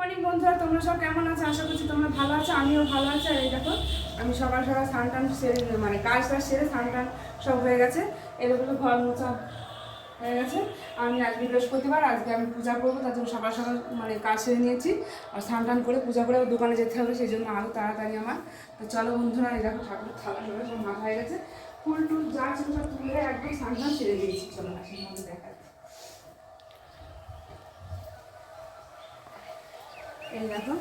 Morning বন্ধুরা, তোমরা সব কেমন আছো? আশা করছি তোমরা ভালো আছো, আমিও ভালো আছি। আর এই দেখো, আমি সকাল সকাল স্নান টান সেরে মানে কাজ টাজ সেরে স্নান টান সব হয়ে গেছে। এরকম ঘর মোছা হয়ে গেছে। আমি আজকে বৃহস্পতিবার, আজকে আমি পূজা করব, তার জন্য সকাল সকাল মানে কাজ সেরে নিয়েছি। আর স্নান টান করে পূজা করে দোকানে যেতে হবে, সেই জন্য আরও তাড়াতাড়ি আমার। তো চলো বন্ধুরা, এই দেখো ঠাকুরের থালা সব মাথা হয়ে গেছে। ফুল টুল যা ছিল সব তুলে একদম স্নান টান সেরে দিয়েছি চলো আসি মধ্যে এই দেখো।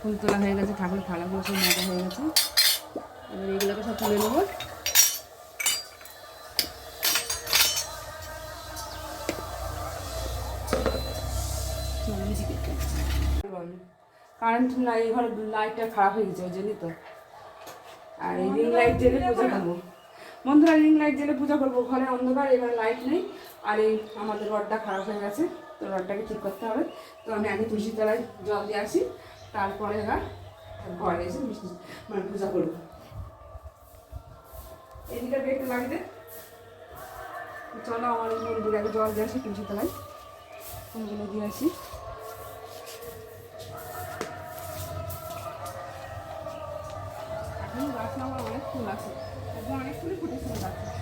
ফুল তোলা হয়ে গেছে, ঠাকুর থালাগুলো সব মোটা হয়ে গেছে। এবার এগুলোকে সব তুলে নেব। কারেন্ট না এই ঘরে লাইটটা খারাপ হয়ে গেছে, ওই জন্যই তো। আর এই রিং লাইট জেলে পূজা করব। বন্ধুরা রিং লাইট জেলে পূজা করব। ঘরে অন্ধকার, এবার লাইট নেই। আর এই আমাদের রডটা খারাপ হয়ে গেছে। তো রডটাকে ঠিক করতে হবে। তো আমি আগে তুলসী তলায় জল দিয়ে আসি, তারপরে এবার ঘরে এসে মানে পূজা করব। এদিকে একটু লাগবে চলো আমার মন্দিরে আগে জল দিয়ে আসি তুলসী তলায়। ফুলগুলো দিয়ে আসি। গাছে আমার অনেক ফুল আছে। অনেক ফুলই ফুটেছিল গাছে।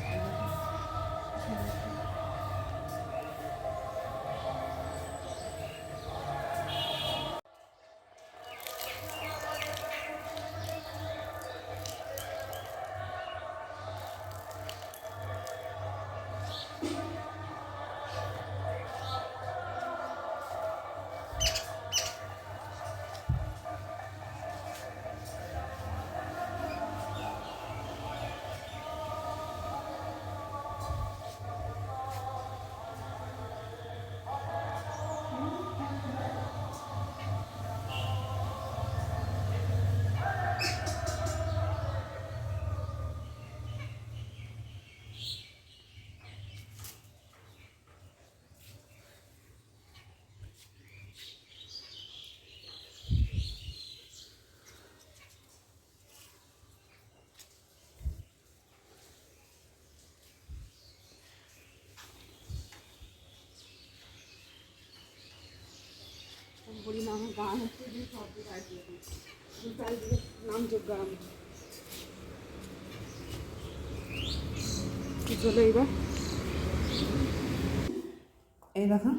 বলি না, আমার গান হচ্ছে যে সব দিকে আসবে দু চারিদিকে নাম যোগ গান। চলে এইবার? এই দেখো।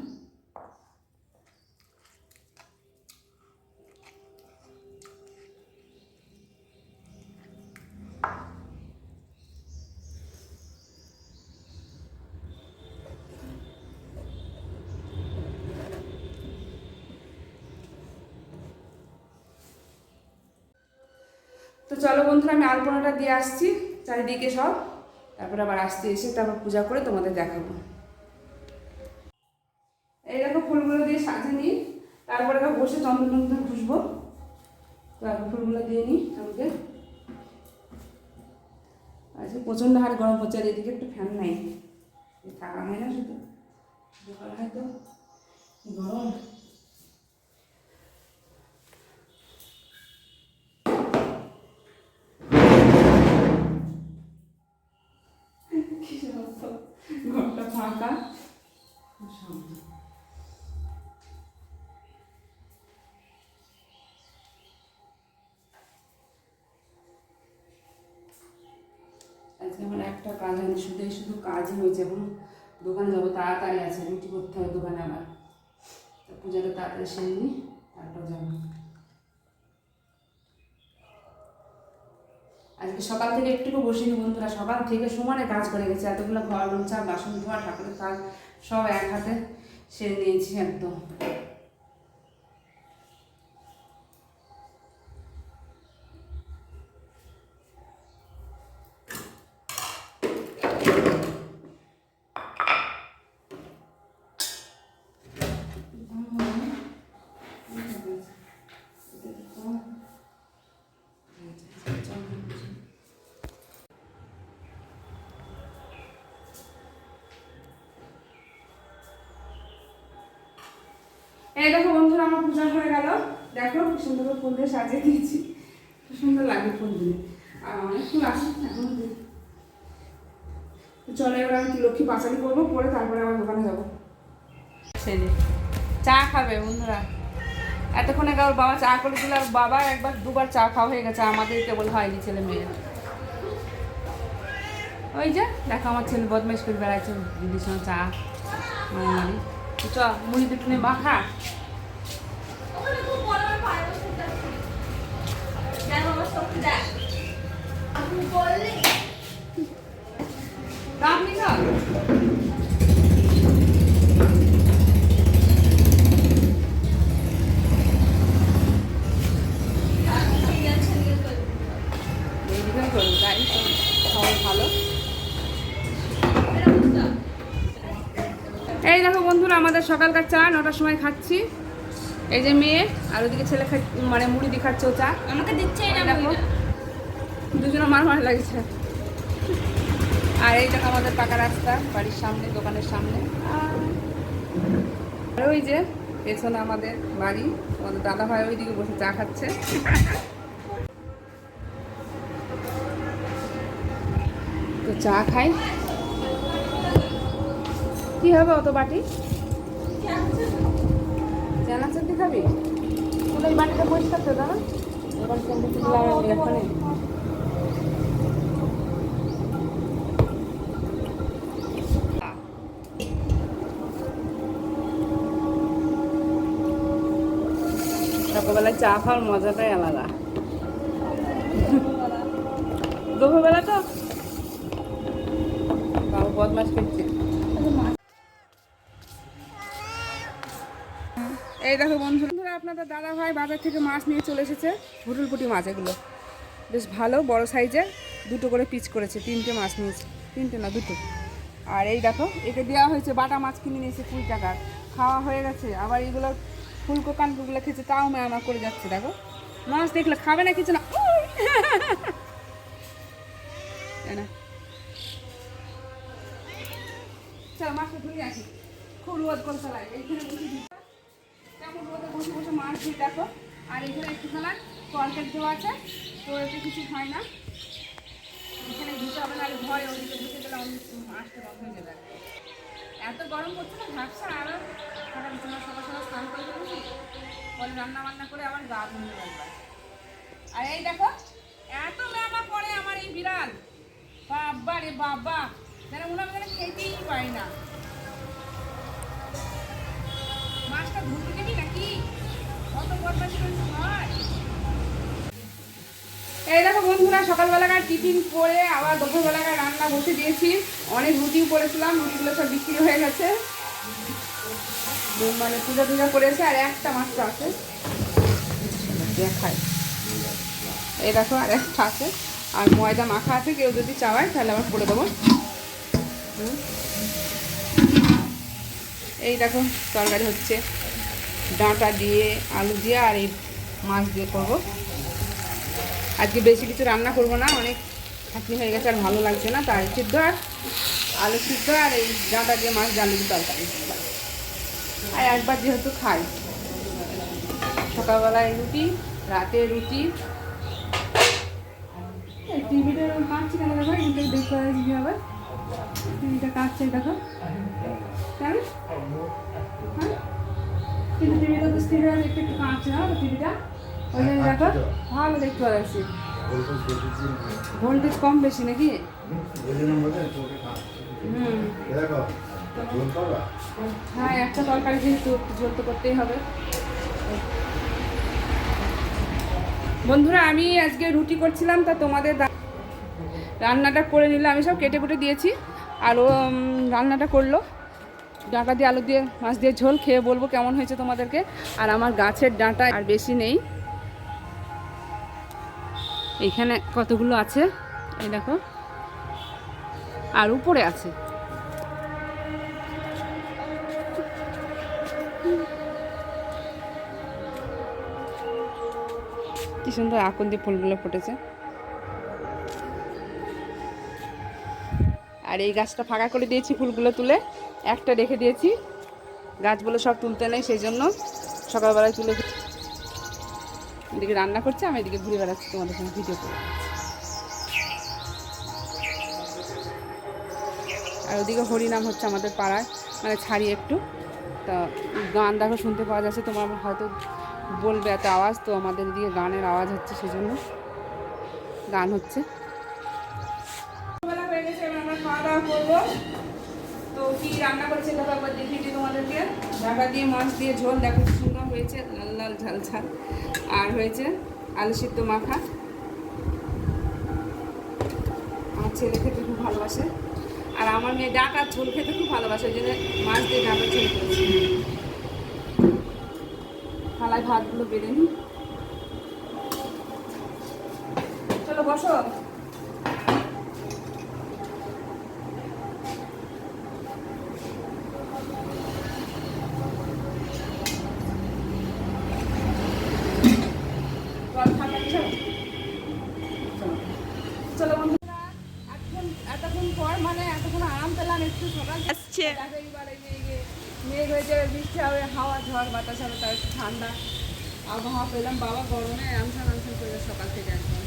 চলো বন্ধুরা, আমি আলপনাটা দিয়ে আসছি, চারিদিকে সব। তারপরে আবার আসতে এসে তারপর পূজা করে তোমাদের দেখাবো। এই দেখো ফুলগুলো দিয়ে সাজিয়ে নিই, তারপরে বসে চন্দন টন্দন খুশবো তো আগে ফুলগুলো দিয়ে নিই আমাকে আজকে প্রচণ্ড হারে গরম হচ্ছে আর এদিকে একটু ফ্যান নাই। থাকা হয় না শুধু? হয় তো? গরম। ফাঁকা? আজকে আমার একটা কাজ হয়নি শুধু শুধু কাজই হয়েছে এখন দোকানে যাব, তাড়াতাড়ি আছে, রুটি করতে হবে দোকানে আবার পূজাটা তাড়াতাড়ি সেরে নিই তারপর যাব। আজকে সকাল থেকে একটুকু বসিনি বন্ধুরা, সকাল থেকে সমানে কাজ করে গেছে, এতগুলো ঘর মোছা বাসন, ধোয়া, ঠাকুরের কাজ সব এক হাতে সেরে নিয়েছি একদম এই দেখো বন্ধুরা আমার পূজা হয়ে গেল। দেখো কি সুন্দর করে ফুল দিয়ে সাজিয়ে দিয়েছি। খুব সুন্দর লাগে ফুল দিয়ে আর অনেক ফুল আসে, এখন চলো এবার আমি লক্ষ্মী পাঁচালি করব, পরে তারপরে আমার দোকানে যাব। সেই চা খাবে বন্ধুরা। এতক্ষণে ওর বাবা চা করে দিল, আর বাবা একবার দুবার চা খাওয়া হয়ে গেছে আমাদের কেবল হয়নি ছেলে মেয়ে। ওই যে, দেখো আমার ছেলে বদমাইশ করে বেড়াচ্ছে, দিদির সঙ্গে চা তো চ মুড়ি দুটো নিয়ে মাখা আপনি না এইদিকে করুন তাই তো সবাই ভালো এই দেখো বন্ধুরা আমাদের সকালকার চা নটার সময় খাচ্ছি। এই যে মেয়ে আর ওদিকে ছেলে খা মানে মুড়ি দিয়ে খাচ্ছে ও চা আমাকে দিচ্ছে দেখো দুজনে মার মার লাগছে। আর এই দেখো আমাদের পাকা রাস্তা বাড়ির সামনে দোকানের সামনে। আর ওই যে পেছনে আমাদের বাড়ি আমাদের দাদা ভাই ওইদিকে বসে চা খাচ্ছে। তো চা খাই। কি হবে অত বাটি? জানা বাটিটা পরিষ্কার তো সকালবেলায় চা খাওয়ার মজাটাই আলাদা। দুপুরবেলা তো? বদমাস করছে। এই দেখো বন্ধুরা আপনাদের দাদা ভাই বাজার থেকে মাছ নিয়ে চলে এসেছে, ভুটুলপুটি মাছ এগুলো। বেশ ভালো, বড় সাইজের, দুটো করে পিচ করেছে, তিনটে মাছ নিয়েছে, তিনটে না, দুটো। আর এই দেখো একে দেওয়া হয়েছে বাটা মাছ কিনে নিয়েছে কুড়ি টাকার খাওয়া হয়ে গেছে, আবার এগুলো ফুলকো কানকুগুলো খেয়েছে, তাও ম্যামা করে যাচ্ছে, দেখো। মাছ দেখলে খাবে না কিছু না! না। চল মাছটা ধরে আসি খুব রোদ করে চালাই এইখানে বসে বসে মাছ দিই দেখো। আর এখানে একটু খেলা কলকেট দেওয়া আছে, তো এতে কিছু হয় না। এখানে দিতে হবে না ঘরে ওদিকে বসে গেলে মাছটা বন্ধ হয়ে যাবে। এত গরম করছে না ভাবছা আরও সকাল সকাল স্নান করে ফেলেছি। পরে রান্না বান্না করে আবার গা আর এই দেখো, এত ম্যামা পড়ে আমার এই বিড়াল। বাবা রে বাবা, যেন মনে হবে যেন খেতেই পাই না। মাছটা এই দেখো বন্ধুরা, সকালবেলাকার টিফিন করে আবার দুপুরবেলাকার রান্না বসে দিয়েছি। অনেক রুটিও করেছিলাম, রুটিগুলো সব বিক্রি হয়ে গেছে। মানে পূজা টুজা করেছে, আর একটা মাত্র আছে। দেখায় এই দেখো, আর একটা আছে। আর ময়দা মাখা আছে, কেউ যদি চাওয়ায় তাহলে আবার করে দেবো। এই দেখো, তরকারি হচ্ছে। ডাঁটা দিয়ে, আলু দিয়ে আর এই মাছ দিয়ে করব। আজকে বেশি কিছু রান্না করব না, অনেক খাটনি হয়ে গেছে আর ভালো লাগছে না, তাই সিদ্ধ আর আলু সিদ্ধ আর এই ডাঁটা দিয়ে মাছ, ডালু দিয়ে তরকারি। আর একবার যেহেতু খাই, সকালবেলায় রুটি, রাতে রুটি। টিভিটা কাঁদছে কেন দেখো থেকে দেখতে পাচ্ছি কীভাবে টিভিটা কাঁদছে দেখো। কেন হ্যাঁ? কিন্তু টিভিটা তো স্থির হয়ে একটু একটু কাঁদছে না টিভিটা? ওই জন্য দেখো ভালো দেখতে পাচ্ছি। ভোল্টেজ কম বেশি নাকি? হুম হ্যাঁ একটা তরকারি যেহেতু ঝোল তো করতেই হবে। বন্ধুরা আমি আজকে রুটি করছিলাম তা তোমাদের রান্নাটা করে নিলে আমি সব কেটে কুটে দিয়েছি। আর ও রান্নাটা করল। ডাঁটা দিয়ে, আলু দিয়ে, মাছ দিয়ে ঝোল খেয়ে বলব কেমন হয়েছে তোমাদেরকে। আর আমার গাছের ডাঁটা আর বেশি নেই। এইখানে কতগুলো আছে? এই দেখো। আর উপরে আছে। কি সুন্দর আকন্দি ফুলগুলো ফুটেছে। আর এই গাছটা ফাঁকা করে দিয়েছি ফুলগুলো তুলে। একটা রেখে দিয়েছি। গাছগুলো সব তুলতে নেই সেই জন্য সকালবেলায় তুলে এদিকে রান্না করছে, আমি এদিকে ঘুরে বেড়াচ্ছি তোমাদের সঙ্গে ভিডিও করে। আর ওদিকে হরিনাম হচ্ছে আমাদের পাড়ায় মানে ছাড়ি একটু। তা গান দেখো, শুনতে পাওয়া যাচ্ছে, তোমার হয়তো বলবে এত আওয়াজ, তো আমাদের দিকে গানের আওয়াজ হচ্ছে সেজন্য। গান হচ্ছে। করব। তো কি রান্না করেছে দেখো একবার দেখিয়ে দিই তোমাদেরকে। ঢাকা দিয়ে, মাছ দিয়ে, ঝোল। দেখো সুন্দর হয়েছে। লাল লাল, ঝাল ঝাল। আর হয়েছে আলু সিদ্ধ মাখা। আমার ছেলে খেতে খুব ভালোবাসে। আর আমার মেয়ে ডাকার ঝোল খেতে খুব ভালোবাসে, ওই জন্য মাছ দিয়ে ডাকার ঝোল করেছি। থালায় ভাতগুলো বেড়ে নিই। চলো বসো জল ঠান্ডা দিছো? চলো। চলো বন্ধুরা এখন এতক্ষণ পর মানে এতক্ষণ আরাম পেলাম একটু সকাল আসছে দেখো এইবার এই যে এই যে মেঘ হয়ে যাবে বৃষ্টি হবে হাওয়া ঝড় বাতাস হবে তার একটু ঠান্ডা আবহাওয়া পেলাম। বাবা গরমে আনসান আনসান করে সকাল থেকে একদম।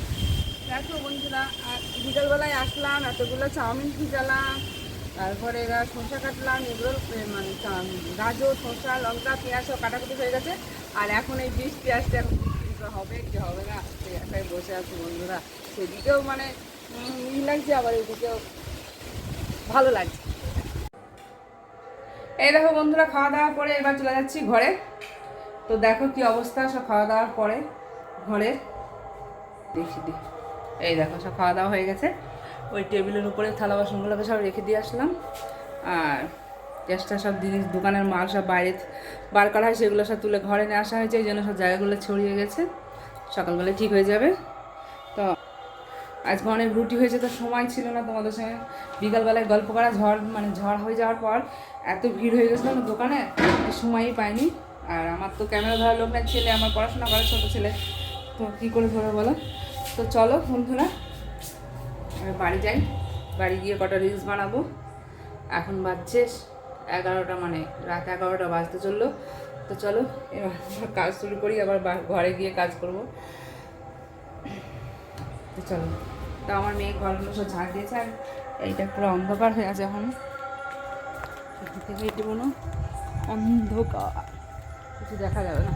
দেখো বন্ধুরা বিকালবেলায় আসলাম, এতগুলো চাউমিন ভিজালাম, তারপরে এবার শসা কাটলাম, এগুলো মানে গাজর, শসা, লঙ্কা, পেঁয়াজ সব কাটাকুটি হয়ে গেছে। আর এখন এই বৃষ্টি পেঁয়াজটা এখন হবে কি হবে না আশায় বসে আছি বন্ধুরা। সেদিকেও মানে মিল লাগছে, আবার এদিকেও ভালো লাগছে। এই দেখো বন্ধুরা, খাওয়া দাওয়া করে এবার চলে যাচ্ছি ঘরে। তো দেখো কি অবস্থা, সব খাওয়া দাওয়ার পরে ঘরে। দেখি এই দেখো, সব খাওয়া দাওয়া হয়ে গেছে। ওই টেবিলের উপরে থালা বাসনগুলোকে সব রেখে দিয়ে আসলাম। আর গ্যাসটা সব জিনিস দোকানের মাল সব বাইরে বার করা হয়, সেগুলো সব তুলে ঘরে নিয়ে আসা হয়েছে, এই জন্য সব জায়গাগুলো ছড়িয়ে গেছে। সকালবেলায় ঠিক হয়ে যাবে। তো আজকে অনেক রুটি হয়েছে, তো সময় ছিল না তোমাদের সঙ্গে। বিকালবেলায় গল্প করা, ঝড় মানে ঝড় হয়ে যাওয়ার পর এত ভিড় হয়ে গেছিল না দোকানে সময়ই পাইনি। আর আমার তো ক্যামেরা ধরার লোক না ছেলে, আমার পড়াশোনা করে ছোটো ছেলে। তো কী করে ধরে বলো? তো চলো বন্ধুরা বাড়ি যাই। বাড়ি গিয়ে কটা রিলস বানাবো। এখন বাজছে এগারোটা মানে রাত এগারোটা বাজতে চলল। তো চলো, এবার কাজ শুরু করি, আবার ঘরে গিয়ে কাজ করব। তো চলো। তো আমার মেয়ে ঘরগুলো সব ঝাড় দিয়েছে আর এইটা পুরো অন্ধকার হয়ে আছে এখন। অন্ধকার। কিছু দেখা যাবে না।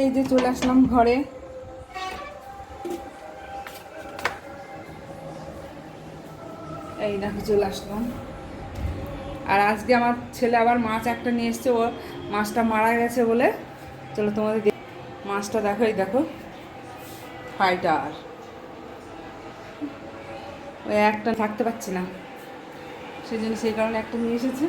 এই যে চলে আসলাম ঘরে। এই দেখো চলে আসলাম। আর আজকে আমার ছেলে আবার মাছ একটা নিয়ে এসছে, ও মাছটা মারা গেছে বলে। চলো তোমাদের মাছটা দেখো, এই দেখো। ফাইটার ওই একটা থাকতে পারছি না। সেই জন্য সেই কারণে একটা নিয়ে এসেছে।